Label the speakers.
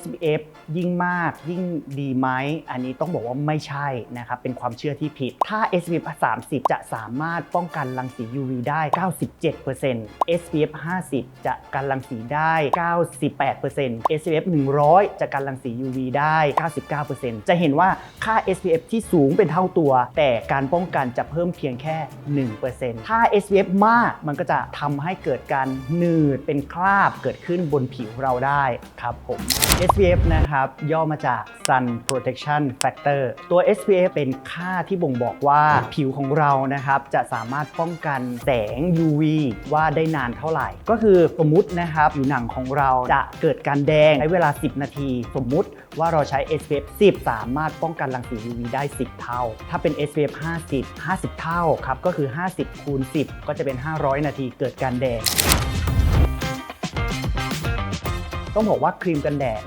Speaker 1: SPF ยิ่งมากยิ่งดีไหมอันนี้ต้องบอกว่าไม่ใช่นะครับ เป็นความเชื่อที่ผิด ถ้า SPF 30 จะสามารถป้องกันรังสี UV ได้ 97% SPF 50 จะกันรังสีได้ 98% SPF 100 จะกันรังสี UV ได้ 99%จะเห็นว่าค่า SPF ที่สูงเป็นเท่าตัว แต่การป้องกันจะเพิ่มเพียงแค่ 1%ถ้า SPF มากมันก็จะทำให้เกิดการหนืดเป็นคราบเกิดขึ้นบนผิวเราได้ครับผม SPF นะครับย่อมาจาก Sun Protection Factor ตัว SPF เป็นค่าที่บ่งบอกว่าผิวของเรานะครับจะสามารถป้องกันแสง UV ว่าได้นานเท่าไหร่ ก็คือสมมุตินะครับผิวหนังของเราจะเกิดการแดงใช้เวลา 10 นาที สมมุติว่าเราใช้ SPF 10 สามารถป้องกันรังสี UV ได้ 10 เท่า ถ้าเป็น SPF 50 50 เท่าครับก็คือ 50คูณ10 ก็จะเป็น 500 นาทีเกิดการแดง ต้องบอกว่าครีมกันแดด